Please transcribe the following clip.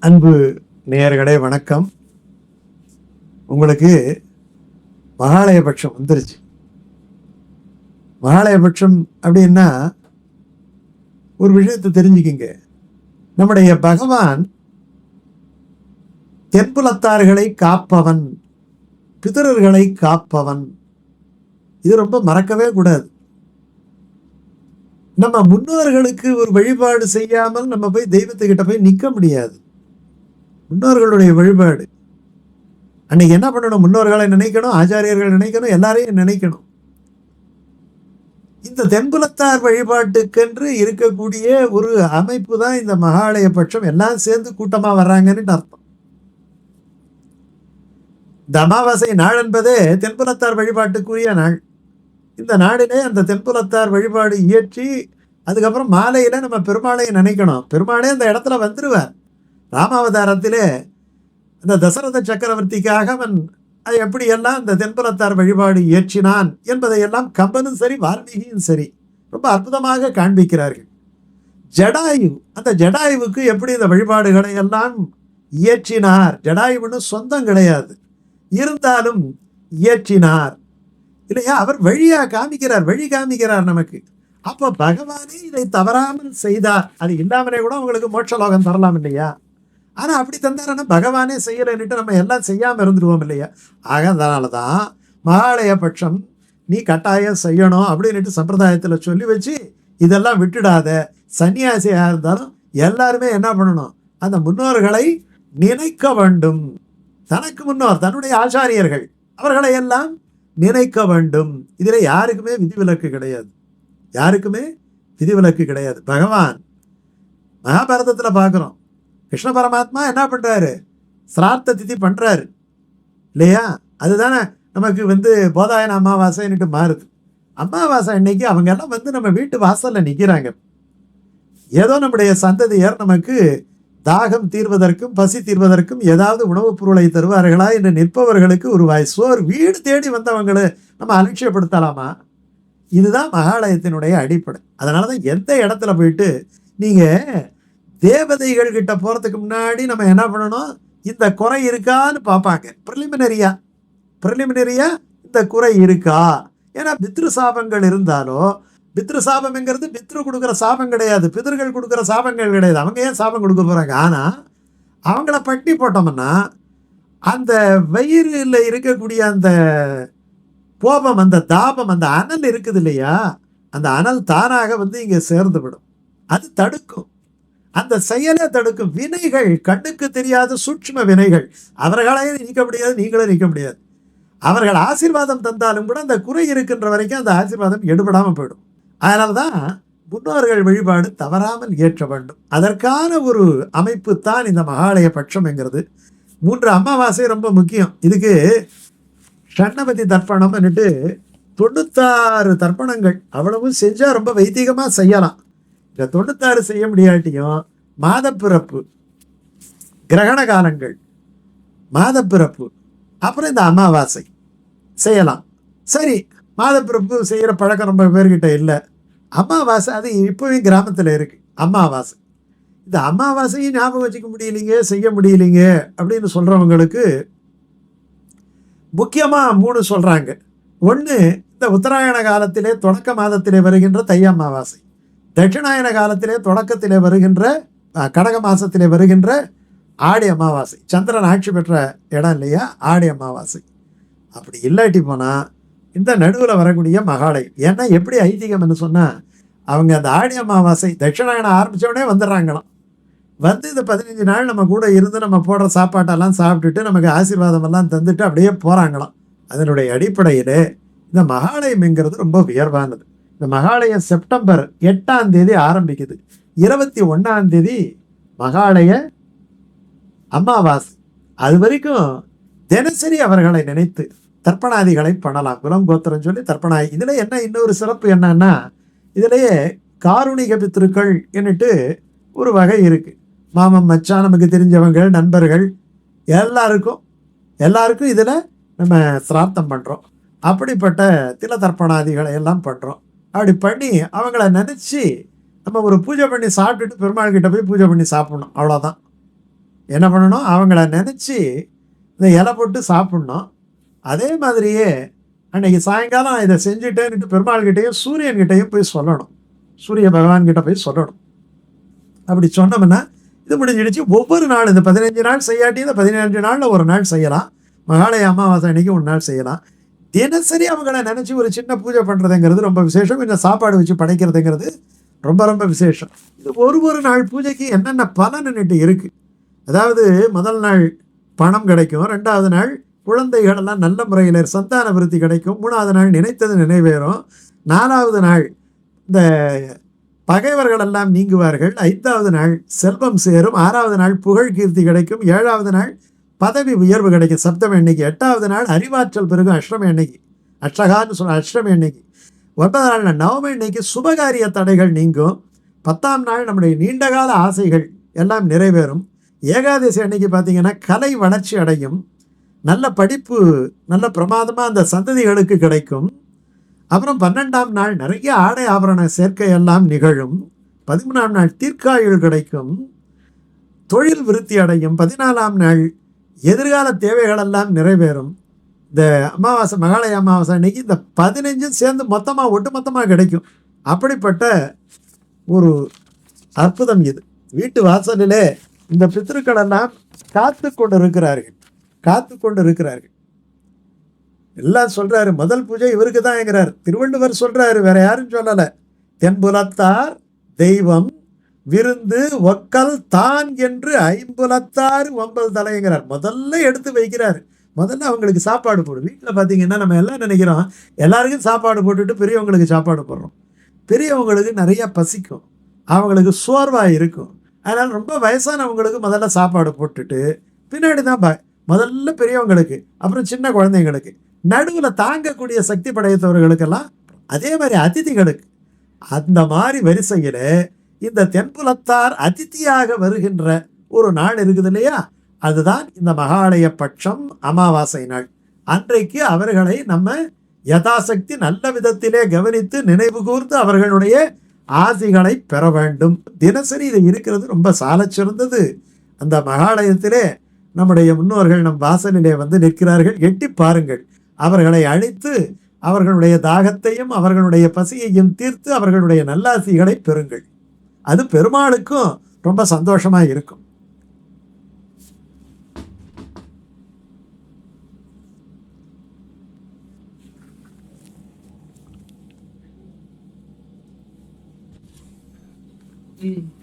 அன்பு நேயர்களே வணக்கம். உங்களுக்கு மகாலயபட்சம் வந்துருச்சு. மகாலயபட்சம் அப்படின்னா ஒரு விஷயத்தை தெரிஞ்சுக்கிங்க. நம்முடைய பகவான் தென்புலத்தார்களை காப்பவன் பிதரர்களை காப்பவன். இது ரொம்ப மறக்கவே கூடாது. நம்ம முன்னோர்களுக்கு ஒரு வழிபாடு செய்யாமல் நம்ம போய் தெய்வத்துக்கிட்ட போய் நிற்க முடியாது. முன்னோர்களுடைய வழிபாடு. அன்னைக்கு என்ன பண்ணணும்? முன்னோர்களை நினைக்கணும் ஆச்சாரியர்கள் நினைக்கணும் எல்லாரையும் நினைக்கணும். இந்த தென்புலத்தார் வழிபாட்டுக்கென்று இருக்கக்கூடிய ஒரு அமைப்பு தான் இந்த மகாலய பட்சம். எல்லாம் சேர்ந்து கூட்டமாக வர்றாங்கன்னு அர்த்தம். இந்த அமாவாசை நாள் என்பதே தென்புலத்தார் வழிபாட்டுக்குரிய நாள். இந்த நாடிலே அந்த தென்புலத்தார் வழிபாடு இயற்றி அதுக்கப்புறம் மாலையில் நம்ம பெருமாளையை நினைக்கணும். பெருமாளே அந்த இடத்துல வந்துடுவார் ராமாவதாரத்திலே அந்த தசரத சக்கரவர்த்திக்காக அவன் அது எப்படியெல்லாம் அந்த தென்புலத்தார் வழிபாடு இயற்றினான் என்பதையெல்லாம் கம்பனும் சரி வால்மீகியும் சரி ரொம்ப அற்புதமாக காண்பிக்கிறார்கள். ஜடாயு அந்த ஜடாயுவுக்கு எப்படி இந்த வழிபாடுகளை எல்லாம் இயற்றினார்? ஜடாயுன்னு சொந்தம் கிடையாது. இருந்தாலும் இயற்றினார். இல்லையா? அவர் வழியாக காமிக்கிறார் வழி காமிக்கிறார் நமக்கு. அப்போ பகவானே இதை தவறாமல் செய்தார். அது இல்லாமலே கூட அவங்களுக்கு மோட்ச லோகம் தரலாம் இல்லையா? ஆனால் அப்படி தந்தாரன்னா பகவானே செய்யலைன்னுட்டு நம்ம எல்லாம் செய்யாமல் இருந்துருவோம் இல்லையா? ஆக அதனால தான் மகாலய பட்சம் நீ கட்டாயம் செய்யணும் அப்படின்னுட்டு சம்பிரதாயத்தில் சொல்லி வச்சு இதெல்லாம் விட்டுடாத. சன்னியாசியாக இருந்தாலும் எல்லாருமே என்ன பண்ணணும்? அந்த முன்னோர்களை நினைக்க வேண்டும். தனக்கு முன்னோர் தன்னுடைய ஆச்சாரியர்கள் அவர்களை எல்லாம் நினைக்க வேண்டும். இதில் யாருக்குமே விதிவிலக்கு கிடையாது. யாருக்குமே விதிவிலக்கு கிடையாது. பகவான் மகாபாரதத்தில் பார்க்குறோம் கிருஷ்ண பரமாத்மா என்ன பண்ணுறாரு சிரார்த்த திதி பண்ணுறாரு இல்லையா? அதுதானே நமக்கு வந்து போதாயன அமாவாசைன்னுட்டு மாறுது. அமாவாசை அன்னைக்கு அவங்க எல்லாம் வந்து நம்ம வீட்டு வாசலில் நிற்கிறாங்க ஏதோ நம்முடைய சந்ததியர் நமக்கு தாகம் தீர்வதற்கும் பசி தீர்வதற்கும் ஏதாவது உணவுப் பொருளை தருவார்களா என்று நிற்பவர்களுக்கு ஒரு வாய் சோர் வீடு தேடி வந்தவங்களை நம்ம அலட்சியப்படுத்தலாமா? இதுதான் மகாலயத்தினுடைய அடிப்படை. அதனால தான் எந்த இடத்துல போயிட்டு நீங்கள் தேவதைகள் கிட்ட போகிறதுக்கு முன்னாடி நம்ம என்ன பண்ணணும்? இந்த குறை இருக்கான்னு பார்ப்பாங்க. ப்ரிலிமினரியா ப்ரிலிமினரியா இந்த குறை இருக்கா? ஏன்னா பித்ரு சாபங்கள் இருந்தாலோ பித்ரு சாபம்ங்கிறது பித்ரு கொடுக்குற சாபம் கிடையாது. பிதர்கள் கொடுக்குற சாபங்கள் கிடையாது. அவங்க ஏன் சாபம் கொடுக்க போகிறாங்க ஆனால் அவங்கள பட்டி போட்டோம்னா அந்த வயிறில் இருக்கக்கூடிய அந்த கோபம் அந்த தாபம் அந்த அனல் இருக்குது இல்லையா? அந்த அனல் தானாக வந்து இங்கே சேர்ந்து விடும். அது தடுக்கும். அந்த செயலை தடுக்கும் வினைகள் கண்ணுக்கு தெரியாத சூட்சும வினைகள். அவர்களையும் நீக்க முடியாது நீங்களும் நீக்க முடியாது. அவர்கள் ஆசீர்வாதம் தந்தாலும் கூட அந்த குறை இருக்கின்ற வரைக்கும் அந்த ஆசீர்வாதம் எடுபடாமல் போயிடும். அதனால தான் முன்னோர்கள் வழிபாடு தவறாமல் ஏற்ற வேண்டும். அதற்கான ஒரு அமைப்பு தான் இந்த மகாலய பட்சம்ங்கிறது. மூன்று அமாவாசை ரொம்ப முக்கியம். இதுக்கு ஷண்ணபதி தர்ப்பணம்னுட்டு தொண்ணூத்தாறு தர்ப்பணங்கள் அவ்வளவும் செஞ்சால் ரொம்ப வைத்திகமாக செய்யலாம். இந்த தொண்ணூத்தாறு செய்ய முடியாட்டியும் மாதப்பிறப்பு கிரகண காலங்கள் மாதப்பிறப்பு அப்புறம் இந்த அமாவாசை செய்யலாம். சரி மாதப்பிறப்பு செய்கிற பழக்கம் ரொம்ப பேர்கிட்ட இல்லை. அமாவாசை அது இப்போவும் கிராமத்தில் இருக்குது அமாவாசை. இந்த அமாவாசையும் ஞாபகம் வச்சுக்க முடியலைங்க செய்ய முடியலைங்க அப்படின்னு சொல்கிறவங்களுக்கு முக்கியமாக மூணு சொல்கிறாங்க ஒன்று இந்த உத்தராயண காலத்திலே தொடக்க மாதத்திலே வருகின்ற தை அமாவாசை. தட்சிணாயன காலத்திலே தொடக்கத்திலே வருகின்ற கடக மாதத்திலே வருகின்ற ஆடி அமாவாசை. சந்திரன் ஆட்சி பெற்ற இடம் இல்லையா? ஆடி அமாவாசை. அப்படி இல்லாட்டி போனால் இந்த நடுவில் வரக்கூடிய மகாலயம். ஏன்னா எப்படி ஐதீகம்னு சொன்னால் அவங்க அந்த ஆடி அமாவாசை தட்சிணாயனம் ஆரம்பித்தோடனே வந்துடுறாங்களாம். வந்து இந்த பதினஞ்சு நாள் நம்ம கூட இருந்து நம்ம போடுற சாப்பாட்டெல்லாம் சாப்பிட்டுட்டு நமக்கு ஆசீர்வாதம் எல்லாம் தந்துட்டு அப்படியே போகிறாங்களாம் அதனுடைய அடிப்படையில் இந்த மகாலயம்ங்கிறது ரொம்ப உயர்வானது. இந்த மகாலயம் செப்டம்பர் எட்டாம் தேதி ஆரம்பிக்குது. இருபத்தி ஒன்றாம் தேதி மகாலய அமாவாசை. அது வரைக்கும் தினசரி அவர்களை நினைத்து தர்ப்பணாதிகளை பண்ணலாம். குலம் கோத்திரம் சொல்லி தர்ப்பணாதி இதில் என்ன இன்னொரு சிறப்பு என்னன்னா இதிலேயே காருணிக பித்திருக்கள் என்னட்டு ஒரு வகை இருக்குது மாமன் மச்சான் நமக்கு தெரிஞ்சவங்க நண்பர்கள் எல்லாருக்கும் எல்லாருக்கும் இதில் நம்ம சிரார்த்தம் பண்ணுறோம் அப்படிப்பட்ட தில தர்ப்பணாதிகளை எல்லாம் பண்ணுறோம் அப்படி பண்ணி அவங்கள நினச்சி நம்ம ஒரு பூஜை பண்ணி சாப்பிட்டுட்டு பெருமாள் கிட்ட போய் பூஜை பண்ணி சாப்பிட்ணும். அவ்வளோதான் என்ன பண்ணணும்? அவங்கள நினச்சி இந்த இலை போட்டு சாப்பிட்ணும். அதே மாதிரியே அன்னைக்கு சாயங்காலம் இதை செஞ்சுட்டேன்னுட்டு பெருமாள்கிட்டையும் சூரியன்கிட்டையும் போய் சொல்லணும். சூரிய பகவான்கிட்ட போய் சொல்லணும். அப்படி சொன்னோம்னா இது முடிஞ்சிடுச்சு. ஒவ்வொரு நாள் இந்த பதினஞ்சு நாள் செய்யாட்டி இந்த பதினஞ்சு நாளில் ஒரு நாள் செய்யலாம். மகாலய அமாவாசை அன்னைக்கு ஒரு நாள் செய்யலாம். தினசரி அவங்கள நினச்சி ஒரு சின்ன பூஜை பண்ணுறதுங்கிறது ரொம்ப விசேஷம். இந்த சாப்பாடு வச்சு படைக்கிறதுங்கிறது ரொம்ப ரொம்ப விசேஷம். இது ஒரு ஒரு நாள் பூஜைக்கு என்னென்ன பலன்னுட்டு இருக்குது அதாவது முதல் நாள் பணம் கிடைக்கும் ரெண்டாவது நாள் குழந்தைகளெல்லாம் நல்ல முறையில் சந்தான விருத்தி கிடைக்கும் மூணாவது நாள் நினைத்தது நினைவேறும் நாலாவது நாள் இந்த பகைவர்கள் எல்லாம் நீங்குவார்கள் ஐந்தாவது நாள் செல்வம் சேரும் ஆறாவது நாள் புகழ் கீர்த்தி கிடைக்கும் ஏழாவது நாள் பதவி உயர்வு கிடைக்கும் சப்தமி எண்ணிக்கை எட்டாவது நாள் அறிவாற்றல் பெருகும் அஷ்டமி எண்ணிக்கை அஷ்டகான்னு சொல்ல அஷ்டமி எண்ணிக்கை ஒன்பதாம் நாள் நவமி எண்ணிக்கை சுபகாரிய தடைகள் நீங்கும். பத்தாம் நாள் நம்முடைய நீண்டகால ஆசைகள் எல்லாம் நிறைவேறும். ஏகாதசி அன்னைக்கு பார்த்தீங்கன்னா கலை வளர்ச்சி அடையும். நல்ல படிப்பு நல்ல பிரமாதமாக அந்த சந்ததிகளுக்கு கிடைக்கும். அப்புறம் பன்னெண்டாம் நாள் நிறைய ஆடை ஆபரண சேர்க்கை எல்லாம் நிகழும். பதிமூணாம் நாள் தீர்க்காயுள் கிடைக்கும். தொழில் விருத்தி அடையும். பதினாலாம் நாள் எதிர்கால தேவைகளெல்லாம் நிறைவேறும். இந்த அமாவாசை மகாலய அமாவாசை அன்னைக்கு இந்த பதினஞ்சும் சேர்ந்து மொத்தமாக ஒட்டு மொத்தமாக கிடைக்கும். அப்படிப்பட்ட ஒரு அற்புதம் இது. வீட்டு வாசலிலே இந்த பித்திருக்கள் எல்லாம் காத்து கொண்டு இருக்கிறார்கள் காத்து கொண்டு இருக்கிறார்கள் எல்லாம் சொல்கிறாரு முதல் பூஜை இவருக்கு தான் என்கிறார். திருவள்ளுவர் சொல்கிறாரு வேற யாரும் சொல்லலை. தென்புலத்தார் தெய்வம் விருந்து ஒக்கல் தான் என்று ஐம்புலத்தாறு ஒன்பது தலைங்கிறார் முதல்ல எடுத்து வைக்கிறார். முதல்ல அவங்களுக்கு சாப்பாடு போடும் வீட்டில் பார்த்தீங்கன்னா நம்ம எல்லாம் நினைக்கிறோம் எல்லாருக்கும் சாப்பாடு போட்டுட்டு பெரியவங்களுக்கு சாப்பாடு போடுறோம். பெரியவங்களுக்கு நிறைய பசிக்கும். அவங்களுக்கு சோர்வாக இருக்கும். அதனால் ரொம்ப வயசானவங்களுக்கு முதல்ல சாப்பாடு போட்டுட்டு பின்னாடி தான் ப முதல்ல பெரியவங்களுக்கு அப்புறம் சின்ன குழந்தைங்களுக்கு நடுவில் தாங்கக்கூடிய சக்தி படைத்தவர்களுக்கெல்லாம் அதே மாதிரி அதிதிகளுக்கு அந்த மாதிரி வரிசையில் இந்த தென்புலத்தார் அதிதியாக வருகின்ற ஒரு நாள் இருக்குது இல்லையா? அதுதான் இந்த மகாலய பட்சம் அமாவாசை நாள். அன்றைக்கு அவர்களை நம்ம யதாசக்தி நல்ல விதத்திலே கவனித்து நினைவு கூர்ந்து அவர்களுடைய ஆசிகளை பெற வேண்டும். தினசரி இது இருக்கிறது ரொம்ப சாலச்சிறந்தது அந்த மகாலயத்திலே நம்முடைய முன்னோர்கள் நம் வாசலிலே வந்து நிற்கிறார்கள். எட்டி பாருங்கள். அவர்களை அழைத்து அவர்களுடைய தாகத்தையும் அவர்களுடைய பசியையும் தீர்த்து அவர்களுடைய நல்லாசிகளை பெறுங்கள். அது பெருமாளுக்கும் ரொம்ப சந்தோஷமா இருக்கும் Mm.